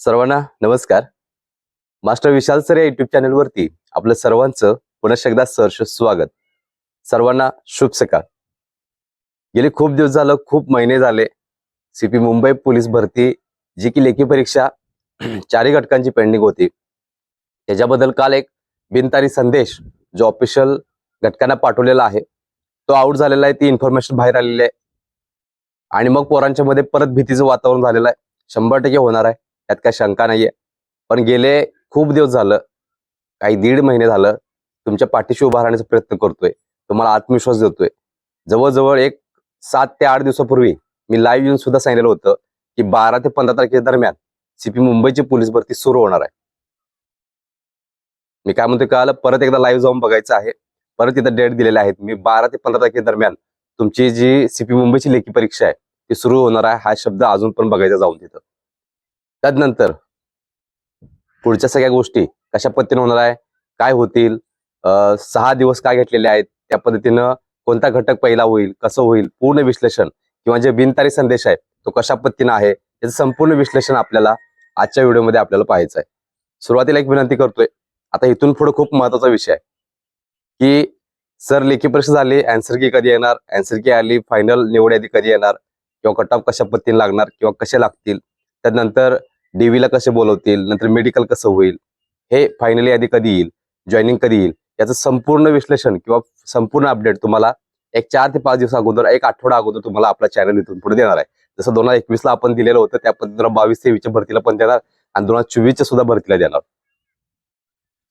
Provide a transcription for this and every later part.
सर्वांना नमस्कार. Master Vishal sir या युट्यूब चॅनलवरती आपलं सर्वांचं पुन्हा एकदा सहर्ष स्वागत. सर्वांना शुभ सकाळ. गेले खूप दिवस झालं खूप महिने झाले. सीपी मुंबई पोलीस भरती जी की लेखी परीक्षा चारही घटकांची पेंडिंग होती. त्याच्याबद्दल काल एक बिनतारी संदेश जो ऑफिशियल घटकांना पाठवलेला आहे. तो आउट झालेला आहे ती इन्फॉर्मेशन बाहेर आलेली आहे. आणि मग पोरांच्या मध्ये परत भीतीचं वातावरण झालेलं आहे. शंभर टक्के होणार आहे. त्यात काय शंका नाहीये. पण गेले खूप दिवस झालं काही दीड महिने झालं तुमच्या पाठीशी उभा राहण्याचा प्रयत्न करतोय. तुम्हाला आत्मविश्वास देतोय. जवळजवळ एक सात ते आठ दिवसापूर्वी मी लाईव्ह येऊन सुद्धा सांगितलं होतं की बारा ते पंधरा तारखे दरम्यान सीपी मुंबईची पोलीस भरती सुरू होणार आहे. मी काय म्हणतोय कळालं? परत एकदा लाईव्ह जाऊन बघायचं आहे. परत तिथं डेट दिलेले आहेत. मी बारा ते पंधरा तारखे दरम्यान तुमची जी सीपी मुंबईची लेखी परीक्षा आहे ती सुरू होणार आहे. हा शब्द अजून पण बघायचा जाऊन तिथं. त्यानंतर पुढच्या सगळ्या गोष्टी कशा पद्धतीने होणार आहे काय होतील सहा दिवस काय घेतलेले आहेत त्या पद्धतीनं कोणता घटक पहिला होईल कसं होईल पूर्ण विश्लेषण किंवा जे बिनतारी संदेश आहे तो कशा पद्धतीनं आहे याचं संपूर्ण विश्लेषण आपल्याला आजच्या व्हिडिओमध्ये आपल्याला पाहायचं आहे. सुरुवातीला एक विनंती करतोय आता इथून पुढे खूप महत्त्वाचा विषय आहे की सर लेखी परीक्षा झाली अँसर की कधी येणार अँसर की आली फायनल निवड यादी कधी येणार किंवा कट ऑफ कशा पद्धतीने लागणार किंवा कसे लागतील त्यानंतर डीव्हीला कसे बोलवतील नंतर मेडिकल कसं होईल हे फायनली यादी कधी येईल जॉईनिंग कधी येईल याचं संपूर्ण विश्लेषण किंवा संपूर्ण अपडेट तुम्हाला एक चार ते पाच दिवस अगोदर एक आठवडा अगोदर तुम्हाला आपला चॅनल इथून पुढे देणार आहे. जसं दोन हजार एकवीसला आपण दिलेलं होतं त्या पद्धतीनं बावीस तेवीसच्या भरतीला पण देणार आणि दोन हजार चोवीसच्या सुद्धा भरतीला देणार.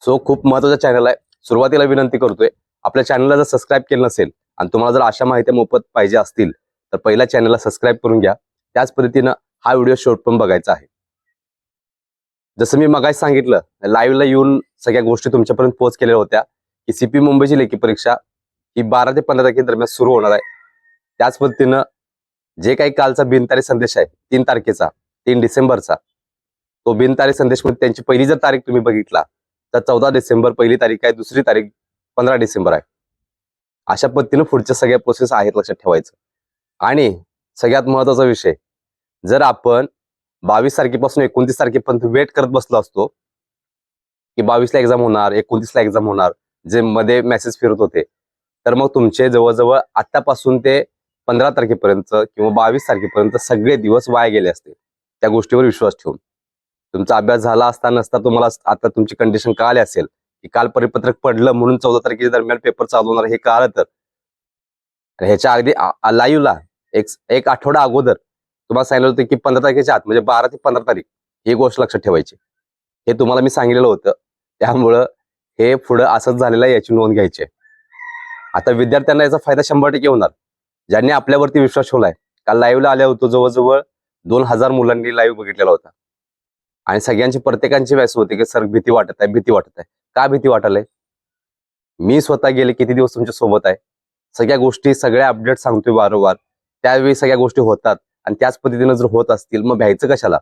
सो खूप महत्त्वाचा चॅनल आहे. सुरुवातीला विनंती करतोय आपल्या चॅनलला जर सबस्क्राईब केलं नसेल आणि तुम्हाला जर अशा माहिती मोफत पाहिजे असतील तर पहिल्या चॅनलला सबस्क्राईब करून घ्या. त्याच पद्धतीनं हा व्हिडिओ शेवट पण बघायचा आहे. जसं मी मगाशी सांगितलं लाईव्हला येऊन सगळ्या गोष्टी तुमच्यापर्यंत पोहोच केलेल्या होत्या की सीपी मुंबईची लेखी परीक्षा ही बारा ते पंधरा तारखे दरम्यान सुरू होणार आहे. त्याच पद्धतीनं जे काही कालचा बिनतारी संदेश आहे तीन तारखेचा तीन डिसेंबरचा तो बिनतारी संदेशमध्ये त्यांची पहिली जर तारीख तुम्ही बघितला तर चौदा डिसेंबर पहिली तारीख आहे दुसरी तारीख पंधरा डिसेंबर आहे. अशा पद्धतीनं पुढच्या सगळ्या प्रोसेस आहेत लक्षात ठेवायचं. आणि सगळ्यात महत्त्वाचा विषय जर आपण बावीस तारखेपासून एकोणतीस तारखेपर्यंत वेट करत बसलो असतो. की बावीसला एक्झाम होणार एकोणतीसला एक्झाम होणार जे मध्ये मेसेज फिरत होते. तर मग तुमचे जवळजवळ आतापासून ते पंधरा तारखेपर्यंत किंवा बावीस तारखेपर्यंत सगळे दिवस वाया गेले असते. त्या गोष्टीवर विश्वास ठेवून. तुमचा अभ्यास झाला असता नसता तुम्हाला आता तुमची कंडिशन कळाली असेल की काल परिपत्रक पडलं म्हणून चौदा तारखेच्या दरम्यान पेपर चालू होणार हे कळालं तर. ह्याच्या अगदी लाईव्हला एक एक आठवडा अगोदर तुम्हाला सांगितलं होतं की पंधरा तारखेच्या आत म्हणजे बारा ते पंधरा तारीख ही गोष्ट लक्षात ठेवायची. हे तुम्हाला मी सांगितलेलं होतं. त्यामुळं हे पुढं असंच झालेलं आहे याची नोंद घ्यायची आहे. आता विद्यार्थ्यांना याचा फायदा शंभर टक्के होणार. ज्यांनी आपल्यावरती विश्वास ठेवलाय काल लाईव्हला आल्या होतो जवळजवळ दोन हजार मुलांनी लाईव्ह बघितलेला होता. आणि सगळ्यांची प्रत्येकांची व्यास होती की सर भीती वाटत आहे भीती वाटत आहे. का भीती वाटायला मी स्वतः गेले किती दिवस तुमच्यासोबत आहे? सगळ्या गोष्टी सगळ्या अपडेट सांगतोय वारंवार. त्यावेळी सगळ्या गोष्टी होतात. आणि त्याच पद्धतीनं जर होत असतील मग भ्यायचं कशाला?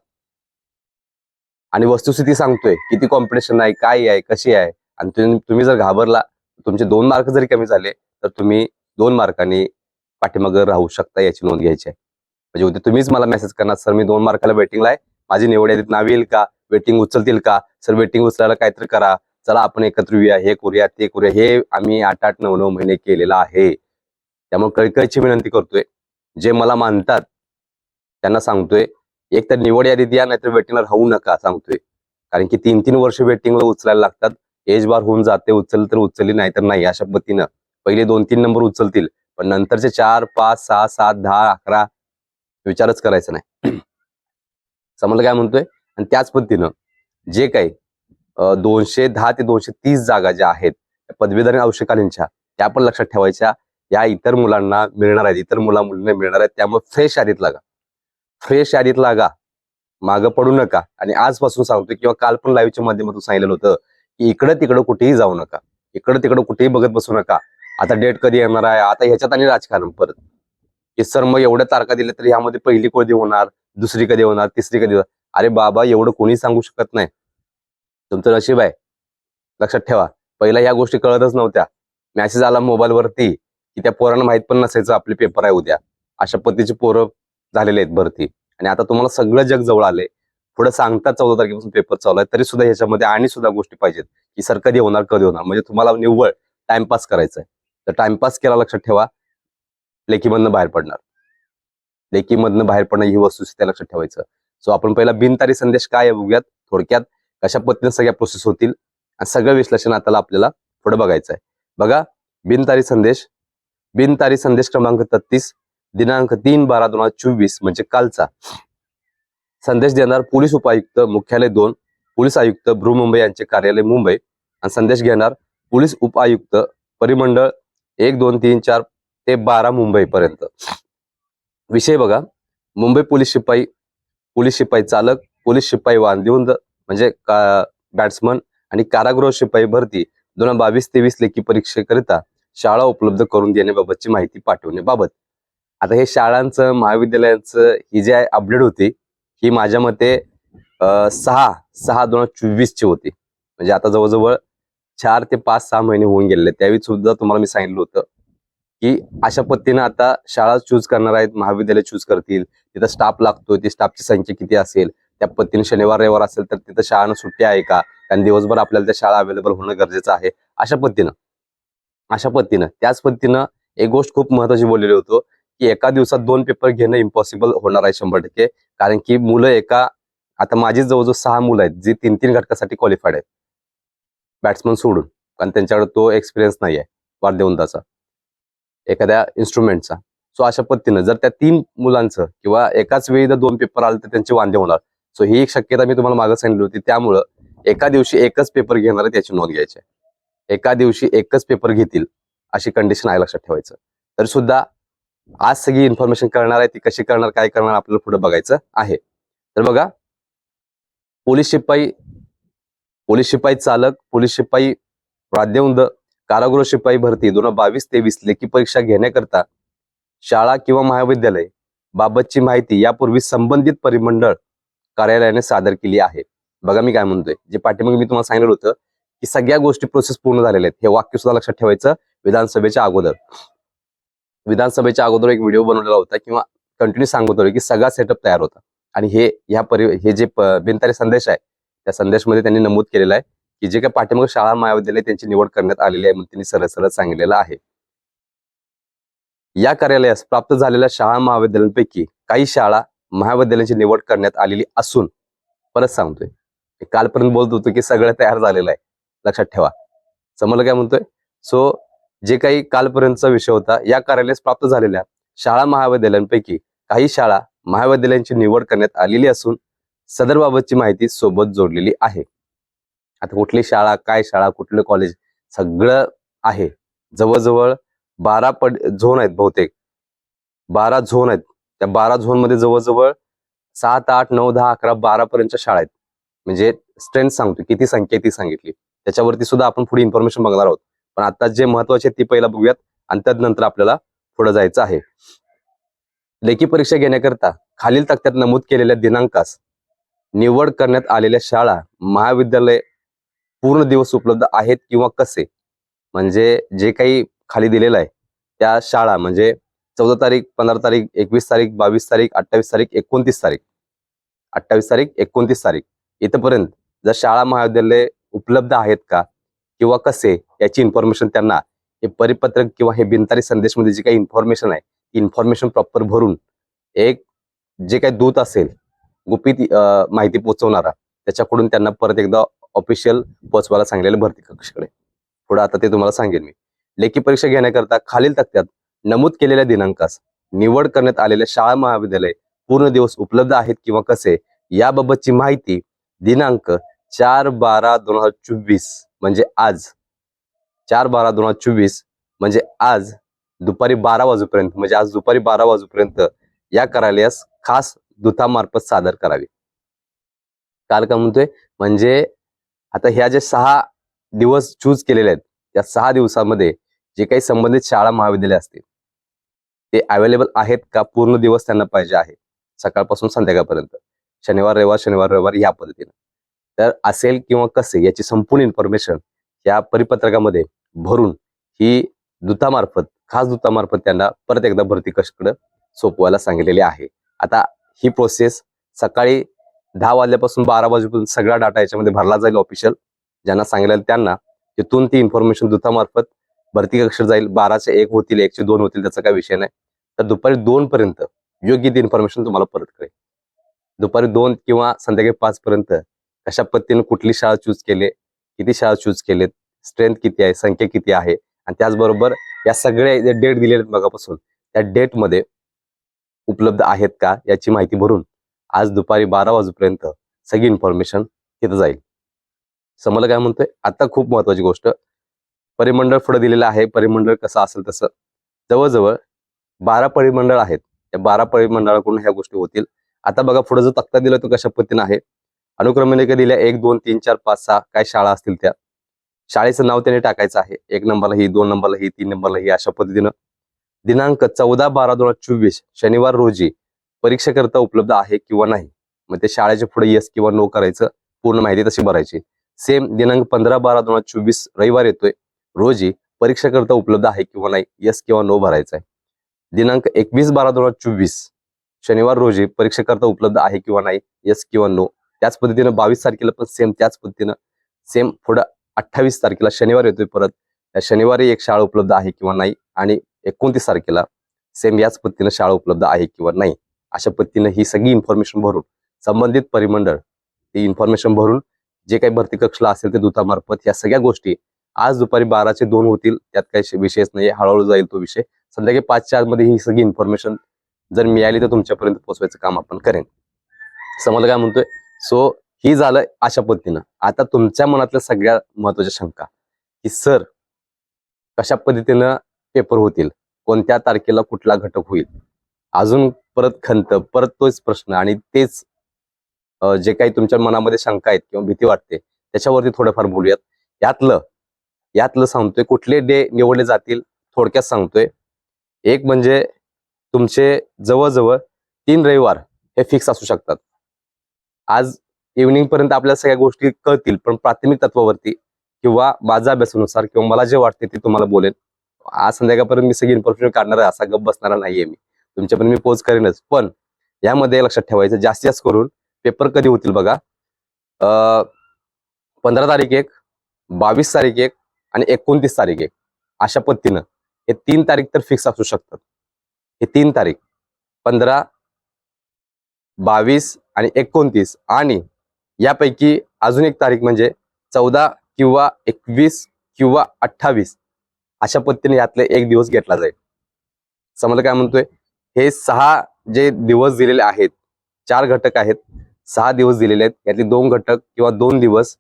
आणि वस्तुस्थिती सांगतोय किती कॉम्पिटिशन आहे काय आहे कशी आहे? आणि तुम्ही जर घाबरला तुमचे दोन मार्क जरी कमी झाले तर तुम्ही दोन मार्कांनी पाठीमागं राहू शकता याची नोंद घ्यायची आहे. म्हणजे उद्या तुम्हीच मला मेसेज करणार सर मी दोन मार्काला वेटिंगला आहे. माझी निवड यादीत नाव येईल का? वेटिंग उचलतील का? सर वेटिंग उचलायला काहीतरी करा. चला आपण एकत्र येऊया हे करूया ते करूया. हे आम्ही आठ आठ नऊ नऊ महिने केलेलं आहे. त्यामुळे कळकळीची विनंती करतोय. जे मला मानतात त्यांना सांगतोय एक तर निवड यादीत या नाहीतर वेटिंगला राहू नका सांगतोय. कारण की तीन तीन वर्ष वेटिंगला उचलायला लागतात. एज बार होऊन जाते उचल तर उचलली नाही तर नाही अशा पद्धतीनं. पहिले दोन तीन नंबर उचलतील पण नंतरचे चार पाच सहा सात दहा अकरा विचारच करायचा नाही. समजलं काय म्हणतोय? आणि त्याच पद्धतीनं जे काही दोनशे दहा ते दोनशे तीस जागा ज्या आहेत पदवीधर आणि आवश्यकालीनच्या त्या पण लक्षात ठेवायच्या. या इतर मुलांना मिळणार आहेत इतर मुला मुलींना मिळणार आहेत त्यामुळे फ्रेश यादीत लागा. फ्रेश यादीत लागा. मागं पडू नका. आणि आजपासून सांगतोय किंवा काल पण लाईव्हच्या माध्यमातून सांगितलेलं होतं की इकडं तिकडं कुठेही जाऊ नका. इकडं तिकडं कुठेही बघत बसू नका. आता डेट कधी येणार आहे? आता ह्याच्यात आणि राजकारण परत. की सर मग एवढ्या तारखा दिल्या तर यामध्ये पहिली कधी होणार दुसरी कधी होणार तिसरी कधी होणार? अरे बाबा एवढं कोणी सांगू शकत नाही. तुमचं नशीब आहे. लक्षात ठेवा. पहिला ह्या गोष्टी कळतच नव्हत्या. मेसेज आला मोबाईलवरती की त्या पोरांना माहीत पण नसायचं आपले पेपर आहे उद्या. अशा पद्धतीची पोरं झालेले आहेत भरती. आणि आता तुम्हाला सगळं जग जवळ आले पुढे सांगतात चौदा तारखेपासून पेपर चालू आहे तरी सुद्धा ह्याच्यामध्ये आणि सुद्धा गोष्टी पाहिजेत की सर कधी होणार कधी होणार. म्हणजे तुम्हाला निव्वळ टाइमपास करायचा आहे तर टाइमपास केला लक्षात ठेवा लेखीमधनं बाहेर पडणार. लेखीमधनं बाहेर पडणं ही वस्तुस्थिती लक्षात ठेवायचं. सो आपण पहिला बिनतारी संदेश काय बघूयात. थोडक्यात कशा पद्धतीने सगळ्या प्रोसेस होतील आणि सगळं विश्लेषण आता आपल्याला पुढे बघायचं आहे बघा बिनतारी संदेश. बिनतारी संदेश क्रमांक तत्तीस दिनांक तीन बारा दोन हजार चोवीस म्हणजे कालचा. संदेश देणार पोलीस उपायुक्त मुख्यालय दोन पोलीस आयुक्त बृहमुंबई यांचे कार्यालय मुंबई. आणि संदेश घेणार पोलीस उपायुक्त परिमंडळ एक दोन तीन चार ते बारा मुंबई पर्यंत विषय बघा. मुंबई पोलीस शिपाई पोलीस शिपाई चालक पोलीस शिपाई वांदिवंद म्हणजे बॅट्समन आणि कारागृह शिपाई भरती दोन हजार बावीस तेवीस लेखी परीक्षेकरिता शाळा उपलब्ध करून देण्याबाबतची माहिती पाठवण्याबाबत. आता हे शाळांचं महाविद्यालयांचं ही जी अपडेट होती ही माझ्या मते सहा सहा दोन हजार चोवीस ची होती. म्हणजे आता जवळजवळ चार ते पाच सहा महिने होऊन गेलेले. त्यावेळी सुद्धा तुम्हाला मी सांगितलं होतं की अशा पद्धतीनं आता शाळा चूज करणार आहेत महाविद्यालय चूज करतील. तिथं स्टाफ लागतोय ती स्टाफची संख्या किती असेल? त्या पद्धतीने शनिवार रविवार असेल तर तिथं शाळांना सुट्टी आहे का? कारण दिवसभर आपल्याला त्या शाळा अवेलेबल होणं गरजेचं आहे. अशा पद्धतीनं. अशा पद्धतीनं. त्याच पद्धतीनं एक गोष्ट खूप महत्वाची बोललेली होतो की एका दिवसात दोन पेपर घेणं इम्पॉसिबल होणार आहे शंभर टक्के. कारण की मुलं एका आता माझी जवळजवळ सहा मुलं आहेत जी तीन तीन घटकासाठी क्वालिफाईड आहेत. बॅट्समन सोडून. कारण त्यांच्याकडे तो एक्सपिरियन्स नाही आहे वाद्यवंताचा एखाद्या इन्स्ट्रुमेंटचा सो अशा पद्धतीनं जर त्या तीन मुलांचं किंवा एकाच वेळी जर दोन पेपर आले तर त्यांचे वांदे होणार. सो ही एक शक्यता मी तुम्हाला मागे सांगितली होती. त्यामुळं एका दिवशी एकच पेपर घेणार आहे त्याची नोंद घ्यायची आहे. एका दिवशी एकच पेपर घेतील अशी कंडिशन आहे लक्षात ठेवायचं. तरी सुद्धा आज सगळी इन्फॉर्मेशन करणार आहे ती कशी करणार काय करणार आपल्याला पुढे बघायचं आहे. तर बघा पोलीस शिपाई पोलीस शिपाई चालक पोलीस शिपाई वाद्यवृंद कारागृह शिपाई भरती दोन हजार बावीस तेवीस लेखी परीक्षा घेण्याकरता शाळा किंवा महाविद्यालय बाबतची माहिती यापूर्वी संबंधित परिमंडळ कार्यालयाने सादर केली आहे. बघा मी काय म्हणतोय. जे पाठीमागे मी तुम्हाला सांगितलं होतं की सगळ्या गोष्टी प्रोसेस पूर्ण झालेल्या आहेत. हे वाक्य सुद्धा लक्षात ठेवायचं विधानसभेच्या अगोदर. विधानसभेच्या अगोदर एक व्हिडिओ बनवलेला होता किंवा कंटिन्यू सांगत होतो की सगळा सेटअप तयार होता. आणि हे ह्या परि हे जे बिनतारी संदेश आहे त्या संदेशमध्ये त्यांनी नमूद केलेलं आहे की जे काही पाठिंबा शाळा महाविद्यालय त्यांची निवड करण्यात आलेली आहे म्हणून त्यांनी सरळ सरळ सांगितलेलं आहे. या कार्यालयास प्राप्त झालेल्या शाळा महाविद्यालयांपैकी काही शाळा महाविद्यालयांची निवड करण्यात आलेली असून परत सांगतोय. कालपर्यंत बोलत होतो की सगळं तयार झालेलं आहे. लक्षात ठेवा. समजलं काय म्हणतोय? सो जे काही कालपर्यंतचा विषय होता या कार्यालयास प्राप्त झालेल्या शाळा महाविद्यालयांपैकी काही शाळा महाविद्यालयांची निवड करण्यात आलेली असून सदरबाबतची माहिती सोबत जोडलेली आहे. आता कुठली शाळा काय शाळा कुठलं कॉलेज सगळं आहे. जवळजवळ बारा पड झोन आहेत बहुतेक. बारा झोन आहेत. त्या बारा झोनमध्ये जवळजवळ सात आठ नऊ दहा अकरा बारा पर्यंतच्या शाळा आहेत. म्हणजे स्ट्रेंथ सांगतो किती संख्या आहे ती सांगितली. त्याच्यावरती सुद्धा आपण पुढे इन्फॉर्मेशन बघणार आहोत. पण आता जे महत्त्वाचे ती ते पहिला बघूयात. आणि त्यानंतर आपल्याला पुढे जायचं आहे. लेखी परीक्षा घेण्याकरता खालील तक्त्यात नमूद केलेल्या दिनांकास निवड करण्यात आलेल्या शाळा महाविद्यालय पूर्ण दिवस उपलब्ध आहेत किंवा कसे? म्हणजे जे काही खाली दिलेलं आहे त्या शाळा म्हणजे चौदा तारीख पंधरा तारीख एकवीस तारीख बावीस तारीख अठ्ठावीस तारीख एकोणतीस तारीख. अठ्ठावीस तारीख एकोणतीस तारीख. इथपर्यंत जर शाळा महाविद्यालय उपलब्ध आहेत का? किंवा कसे याची इन्फॉर्मेशन त्यांना. हे परिपत्रक किंवा हे बिनतारी संदेशमध्ये जी काही इन्फॉर्मेशन आहे ती इन्फॉर्मेशन प्रॉपर भरून एक जे काही दूत असेल गुपित माहिती पोहोचवणारा त्याच्याकडून त्यांना परत एकदा ऑफिशियल पोहोचवायला सांगलेलं भरती कक्षाकडे. पुढे आता ते तुम्हाला सांगेन मी. लेखी परीक्षा घेण्याकरता खालील तक्त्यात नमूद केलेल्या दिनांकास निवड करण्यात आलेल्या शाळा महाविद्यालय पूर्ण दिवस उपलब्ध आहेत किंवा कसे याबाबतची माहिती दिनांक चार बारा दोन हजार चोवीस म्हणजे आज. चार बारा दोन हजार चोवीस म्हणजे आज दुपारी बारा वाजेपर्यंत म्हणजे आज दुपारी बारा वाजेपर्यंत या कार्यालयास खास दूतामार्फत सादर करावी. काल काय म्हणतोय? म्हणजे आता ह्या ज्या सहा दिवस चूज केलेले आहेत त्या सहा दिवसामध्ये जे काही संबंधित शाळा महाविद्यालय असतील ते अवेलेबल आहेत का? पूर्ण दिवस त्यांना पाहिजे आहे सकाळपासून संध्याकाळपर्यंत. शनिवार रविवार शनिवार रविवार या पद्धतीने. तर असेल किंवा कसे याची संपूर्ण इन्फॉर्मेशन या परिपत्रकामध्ये भरून ही दूतामार्फत खास दूतामार्फत त्यांना परत एकदा भरती कक्षकडे सोपवायला सांगितलेली आहे. आता ही प्रोसेस सकाळी दहा वाजल्यापासून बारा वाजेपर्यंत सगळा डाटा याच्यामध्ये भरला जाईल ऑफिशियल ज्यांना सांगितलं त्यांना तिथून ती इन्फॉर्मेशन दूतामार्फत भरती कक्ष जाईल. बाराचे एक होतील एकशे दोन होतील त्याचा काही विषय नाही. तर दुपारी दोन पर्यंत योग्य ती इन्फॉर्मेशन तुम्हाला परत करेल दुपारी दोन किंवा संध्याकाळी पाच पर्यंत कशा पद्धतीने कुठली शाळा चूज केले किती शाळा चूज केलेत स्ट्रेंथ किती आहे संख्या किती आहे आणि त्याचबरोबर या सगळ्या डेट दिलेल्या आहेत मगापासून त्या डेटमध्ये उपलब्ध आहेत का याची माहिती भरून आज दुपारी बारा वाजेपर्यंत सगळी इन्फॉर्मेशन तिथं जाईल. समजलं काय म्हणतोय आता खूप महत्वाची गोष्ट परिमंडळ पुढे दिलेलं आहे परिमंडळ कसं असेल तसं जवळजवळ बारा परिमंडळ आहेत. त्या बारा परिमंडळाकडून ह्या गोष्टी होतील. आता बघा पुढे जो तक्ता दिला तो कशा पद्धतीनं आहे? अनुक्रमाने दिल्या एक दोन तीन चार पाच सहा काय शाळा असतील त्या? शाळेचं नाव त्याने टाकायचं आहे. एक नंबरला ही दोन नंबरला ही तीन नंबरला ही अशा पद्धतीनं. दिनांक चौदा बारा दोन हजार चोवीस शनिवार रोजी परीक्षेकरता उपलब्ध आहे किंवा नाही? मग ते शाळेच्या पुढे येस किंवा नो करायचं पूर्ण माहिती तशी भरायची. सेम दिनांक पंधरा बारा दोन हजार चोवीस रविवार येतोय. रोजी परीक्षेकरता उपलब्ध आहे किंवा नाही येस किंवा नो भरायचं आहे. दिनांक एकवीस बारा दोन हजार चोवीस शनिवार रोजी परीक्षेकरता उपलब्ध आहे किंवा नाही येस किंवा नो त्याच पद्धतीनं बावीस तारखेला पण सेम त्याच पद्धतीनं सेम पुढं अठ्ठावीस तारखेला शनिवार येतोय परत. शनिवारी एक शाळा उपलब्ध आहे किंवा नाही आणि एकोणतीस तारखेला सेम याच पद्धतीनं शाळा उपलब्ध आहे किंवा नाही अशा पद्धतीनं ही सगळी इन्फॉर्मेशन भरून संबंधित परिमंडळ ती इन्फॉर्मेशन भरून जे काही भरती कक्षला असेल ते दूतामार्फत या सगळ्या गोष्टी आज दुपारी बाराचे दोन होतील त्यात काही विषयच नाही हळूहळू जाईल तो विषय. संध्याकाळी चारमध्ये ही सगळी इन्फॉर्मेशन जर मिळाली तर तुमच्यापर्यंत पोहोचवायचं काम आपण करेन. समजा काय म्हणतोय? सो ही झालं अशा पद्धतीनं. आता तुमच्या मनातल्या सगळ्या महत्त्वाच्या शंका की सर कशा पद्धतीनं पेपर होतील? कोणत्या तारखेला कुठला घटक होईल? अजून परत खंत परत तोच प्रश्न आणि तेच जे काही तुमच्या मनामध्ये शंका आहेत किंवा भीती वाटते त्याच्यावरती थोडंफार बोलूयात. यातलं यातलं सांगतोय कुठले डे निवडले जातील थोडक्यात सांगतोय. एक म्हणजे तुमचे जवळजवळ तीन रविवार हे फिक्स असू शकतात. आज इव्हनिंग पर्यंत आपल्याला सगळ्या गोष्टी कळतील पण प्राथमिक तत्वावरती किंवा माझ्या अभ्यासानुसार किंवा मला जे वाटते ते तुम्हाला बोलेन. आज संध्याकाळपर्यंत मी सगळी इन्फॉर्मेशन काढणार आहे असा गप बसणारा नाहीये मी. तुमच्यापर्यंत मी पोच करेनच. पण यामध्ये लक्षात ठेवायचं जास्तीत जास्त करून पेपर कधी होतील बघा? पंधरा तारीख एक बावीस तारीख एक आणि एकोणतीस तारीख एक. अशा पद्धतीनं. हे तीन तारीख तर फिक्स असू शकतात. हे तीन तारीख. पंधरा बावीस आणि एकोणतीस. आणि यापैकी अजून एक तारीख म्हणजे चौदा किंवा एकवीस किंवा अठ्ठावीस अशा पद्धतीने यातले एक दिवस घेतला जाईल. समजलं काय म्हणतोय? हे सहा जे दिवस दिलेले आहेत चार घटक आहेत सहा दिवस दिलेले आहेत. यातले दोन घटक किंवा दोन दिवस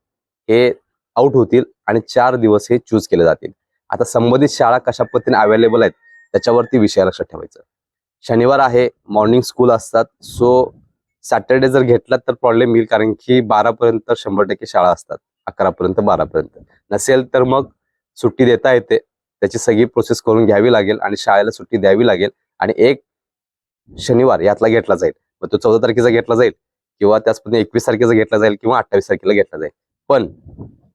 हे आउट होतील आणि चार दिवस हे चूज केले जातील. आता संबंधित शाळा कशा पद्धतीने अवेलेबल आहेत त्याच्यावरती विषय लक्षात ठेवायचं. शनिवार आहे मॉर्निंग स्कूल असतात. सो सॅटर्डे जर घेतला तर प्रॉब्लेम येईल कारण की बारापर्यंत शंभर टक्के शाळा असतात अकरापर्यंत बारापर्यंत. नसेल तर मग सुट्टी देता येते. त्याची सगळी प्रोसेस करून घ्यावी लागेल आणि शाळेला सुट्टी द्यावी लागेल. आणि एक शनिवार यातला घेतला जाईल. मग तो चौदा तारखेचा घेतला जाईल किंवा त्याच पद्धतीने एकवीस तारखेचा घेतला जाईल किंवा अठ्ठावीस तारखेला घेतला जाईल. पण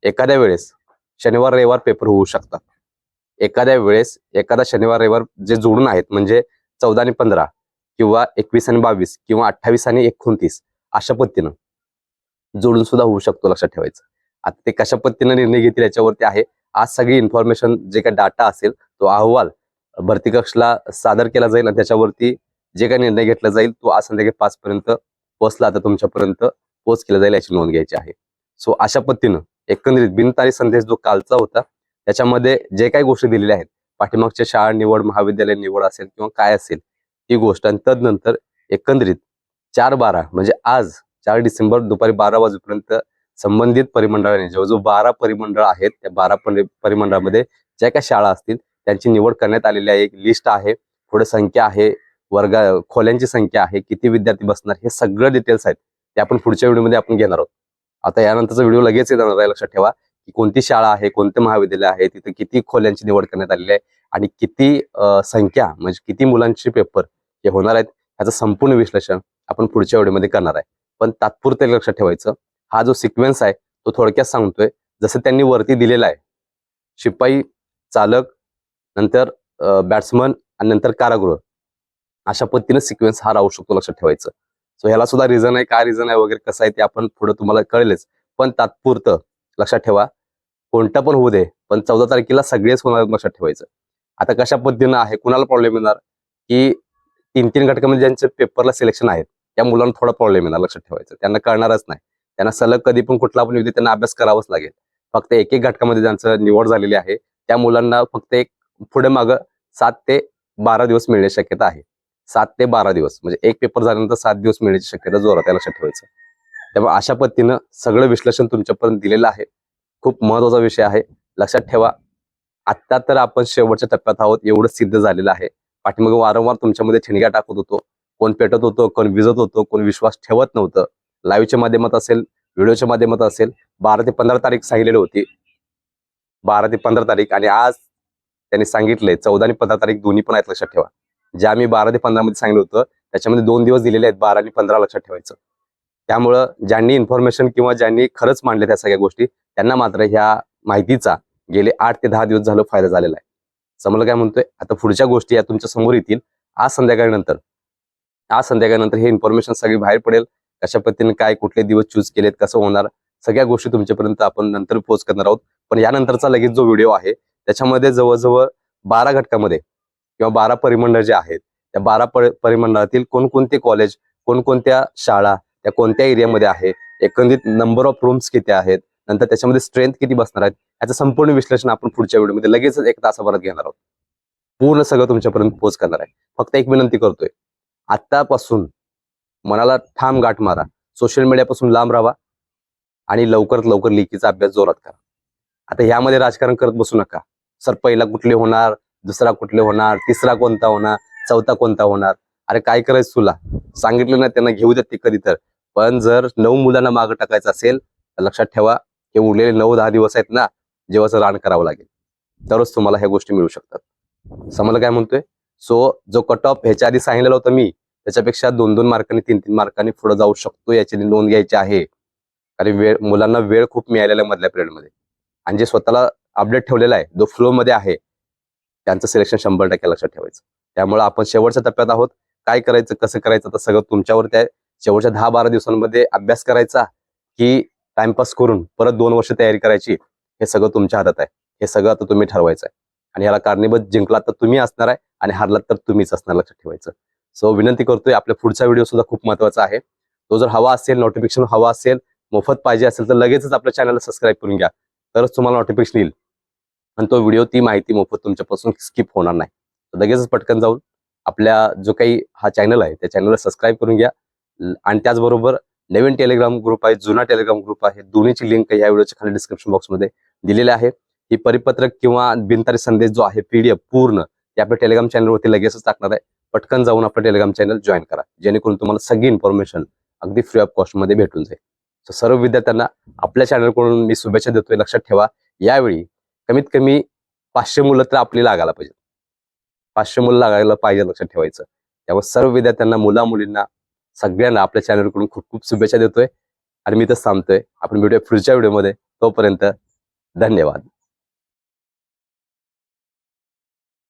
एखाद्या वेळेस शनिवार रविवार पेपर होऊ शकतात. एखाद्या वेळेस एखादा शनिवार रविवार जे जोडून आहेत म्हणजे चौदा आणि पंधरा किंवा एकवीस आणि बावीस किंवा अठ्ठावीस आणि एकोणतीस अशा पद्धतीनं जोडून सुद्धा होऊ शकतो लक्षात ठेवायचं. आता ते कशा पद्धतीनं निर्णय घेतील याच्यावरती आहे. आज सगळी इन्फॉर्मेशन जे काही डाटा असेल तो अहवाल भरती कक्षला सादर केला जाईल आणि त्याच्यावरती जे काही निर्णय घेतला जाईल तो आज संध्याकाळी पाच पर्यंत पोहोचला आता तुमच्यापर्यंत पोच केला जाईल याची नोंद घ्यायची आहे. सो अशा पद्धतीनं एकंदरीत बिनतारी संदेश जो कालचा होता त्याच्यामध्ये जे काही गोष्टी दिलेल्या आहेत पाठीमागच्या शाळा निवड महाविद्यालय निवड असेल किंवा काय असेल ती गोष्ट आणि तदनंतर एकंदरीत चार बारा म्हणजे आज चार डिसेंबर दुपारी बारा वाजेपर्यंत संबंधित परिमंडळाने जवळजवळ बारा परिमंडळ आहेत त्या बारा परिमंडळामध्ये ज्या काही शाळा असतील त्यांची निवड करण्यात आलेली आहे. एक लिस्ट आहे पुढे संख्या आहे वर्गा खोल्यांची संख्या आहे किती विद्यार्थी बसणार हे सगळं डिटेल्स आहेत. ते आपण पुढच्या व्हिडिओमध्ये आपण घेणार आहोत. आता यानंतरचा व्हिडिओ लगेच येणार आहे लक्षात ठेवा की कोणती शाळा आहे कोणते महाविद्यालय आहे तिथे किती खोल्यांची निवड करण्यात आलेली आहे आणि किती संख्या म्हणजे किती मुलांचे पेपर हे होणार आहेत ह्याचं संपूर्ण विश्लेषण आपण पुढच्या व्हिडिओमध्ये करणार आहे. पण तात्पुरते लक्षात ठेवायचं हा जो सिक्वेन्स आहे तो थोडक्यात सांगतोय जसं त्यांनी वरती दिलेला आहे. शिपाई चालक नंतर बॅट्समन आणि नंतर कारागृह. अशा पद्धतीने सिक्वेन्स हा राहू शकतो लक्षात ठेवायचं. सो ह्याला सुद्धा रिझन आहे काय रिझन आहे वगैरे कसं आहे ते आपण पुढे तुम्हाला कळेलच. पण तात्पुरतं लक्षात ठेवा कोणतं पण होऊ दे पण चौदा तारखेला सगळेच होणार लक्षात ठेवायचं. आता कशा पद्धतीनं आहे कुणाला प्रॉब्लेम येणार? की तीन तीन घटकामध्ये ज्यांचे पेपरला सिलेक्शन आहेत त्या मुलांना थोडा प्रॉब्लेम येणार लक्षात ठेवायचं. त्यांना कळणारच नाही. त्यांना सलग कधी पण कुठला पण विधी त्यांना अभ्यास करावाच लागेल. फक्त एक एक घटकामध्ये ज्यांचं निवड झालेली आहे त्या मुलांना फक्त एक पुढे मागं सात ते बारा दिवस मिळण्याची शक्यता आहे. सात ते बारा दिवस म्हणजे एक पेपर झाल्यानंतर सात दिवस मिळण्याची शक्यता जोरात आहे लक्षात ठेवायचं. त्यामुळे अशा पद्धतीनं सगळं विश्लेषण तुमच्यापर्यंत दिलेलं आहे. खूप महत्त्वाचा विषय आहे. लक्षात ठेवा. आत्ता तर आपण शेवटच्या टप्प्यात आहोत एवढं सिद्ध झालेलं आहे. पाठीमागे वारंवार तुमच्यामध्ये ठिणग्या टाकत होतो. कोण पेटत होतो कोण विजत होतो कोण विश्वास ठेवत नव्हतं. लाईव्हच्या माध्यमात असेल व्हिडिओच्या माध्यमात असेल बारा ते पंधरा तारीख सांगितलेली होती. बारा ते पंधरा तारीख आणि आज त्यांनी सांगितलंय चौदा आणि पंधरा तारीख दोन्ही पण आहेत लक्षात ठेवा. जे आम्ही बारा ते पंधरा मध्ये सांगितलं होतं त्याच्यामध्ये दोन दिवस दिलेले आहेत बारा आणि पंधरा लक्षात ठेवायचं. त्यामुळं ज्यांनी इन्फॉर्मेशन किंवा ज्यांनी खरंच मांडले त्या सगळ्या गोष्टी त्यांना मात्र ह्या माहितीचा गेले आठ ते दहा दिवस झालं फायदा झालेला आहे. समजलं काय म्हणतोय? आता पुढच्या गोष्टी या तुमच्यासमोर येतील. आज संध्याकाळनंतर आज संध्याकाळनंतर हे इन्फॉर्मेशन सगळी बाहेर पडेल. कशा पद्धतीने काय कुठले दिवस चूज केलेत कसं होणार सगळ्या गोष्टी तुमच्यापर्यंत आपण नंतर पोस्ट करणार आहोत. पण यानंतरचा लगेच जो व्हिडिओ आहे त्याच्यामध्ये जवळजवळ बारा घटकामध्ये किंवा बारा परिमंडळ जे आहेत त्या बारा परिमंडळातील कोणकोणते कॉलेज कोणकोणत्या शाळा त्या कोणत्या एरियामध्ये आहे एकंदरीत नंबर ऑफ रूम्स किती आहेत नंतर त्याच्यामध्ये स्ट्रेंथ किती बसणार आहेत याचं संपूर्ण विश्लेषण आपण पुढच्या व्हिडिओमध्ये लगेच एक तासाभरात घेणार आहोत. पूर्ण सगळं तुमच्यापर्यंत पोच करणार आहे. फक्त एक विनंती करतोय आत्तापासून मनाला ठाम गाठ मारा सोशल मीडियापासून लांब राहा आणि लवकरात लवकर लेखीचा अभ्यास जोरात करा. आता ह्यामध्ये राजकारण करत बसू नका. सर पहिला कुठले होणार दुसरा कुठले होणार तिसरा कोणता होणार चौथा कोणता होणार? अरे काय करायचं तुला? सांगितलं ना त्यांना घेऊ देत ते कधी तर. पण जर नऊ मुलांना मागं टाकायचं असेल तर लक्षात ठेवा हे उरलेले नऊ दहा दिवस आहेत ना जेव्हाचं रान करावं लागेल. तरच तुम्हाला ह्या गोष्टी मिळू शकतात. समजलं काय म्हणतोय? सो जो कट ऑफ ह्याच्या आधी सांगितलेला होता मी त्याच्यापेक्षा दोन दोन मार्कांनी तीन तीन मार्कांनी पुढे जाऊ शकतो याची नोंद घ्यायची आहे. कारण वेळ मुलांना वेळ खूप मिळालेला आहे मधल्या पिरियडमध्ये आणि जे स्वतःला अपडेट ठेवलेला आहे जो फ्लो मध्ये आहे त्यांचं सिलेक्शन शंभर टक्के लक्षात ठेवायचं. त्यामुळे आपण शेवटच्या टप्प्यात आहोत. काय करायचं कसं करायचं तर सगळं तुमच्यावरती आहे. शेवटच्या दहा बारा दिवसांमध्ये अभ्यास करायचा की टाइमपास करून परत दोन वर्ष तयारी करायची हे सगळं तुमच्या हातात आहे. हे सगळं आता तुम्ही ठरवायचं आहे आणि याला कारणीभूत जिंकलात तर तुम्ही असणार आहे आणि हारलात तर तुम्हीच असणार लक्षात ठेवायचं. सो विनंती करतोय आपल्या पुढचा व्हिडिओ सुद्धा खूप महत्त्वाचा आहे. तो जर हवा असेल नोटिफिकेशन हवा असेल मोफत पाहिजे असेल तर लगेचच आपल्या चॅनलला सबस्क्राईब करून घ्या. तरच तुम्हाला नोटिफिकेशन येईल. आणि तो व्हिडिओ ती माहिती मोफत तुमच्यापासून स्किप होणार नाही. तर लगेचच पटकन जाऊन आपल्या जो काही हा चॅनल आहे त्या चॅनलला सबस्क्राईब करून घ्या. आणि त्याचबरोबर नवीन टेलिग्राम ग्रुप आहे जुना टेलिग्राम ग्रुप आहे. दोन्हीची लिंक या व्हिडिओच्या खाली डिस्क्रिप्शन बॉक्समध्ये दिलेली आहे. ही परिपत्रक किंवा बिनतारी संदेश जो आहे पीडीएफ पूर्ण ते आपल्या टेलिग्राम चॅनलवरती लगेचच टाकणार आहे. पटकन जाऊन आपलं टेलिग्राम चॅनल जॉईन करा. जेणेकरून तुम्हाला सगळी इन्फॉर्मेशन अगदी फ्री ऑफ कॉस्टमध्ये भेटून जाईल. सर्व विद्यार्थ्यांना आपल्या चॅनलकडून मी शुभेच्छा देतोय. लक्षात ठेवा यावेळी कमीत कमी पाचशे मुलं तर आपली लागायला पाहिजे. पाचशे मुलं लागायला पाहिजे लक्षात ठेवायचं. त्यामुळे सर्व विद्यार्थ्यांना मुला मुलींना सगळ्यांना आपल्या चॅनलकडून खूप खूप शुभेच्छा देतोय. आणि मी तर थांबतोय. आपण भेटूया पुढच्या व्हिडिओमध्ये. तोपर्यंत धन्यवाद.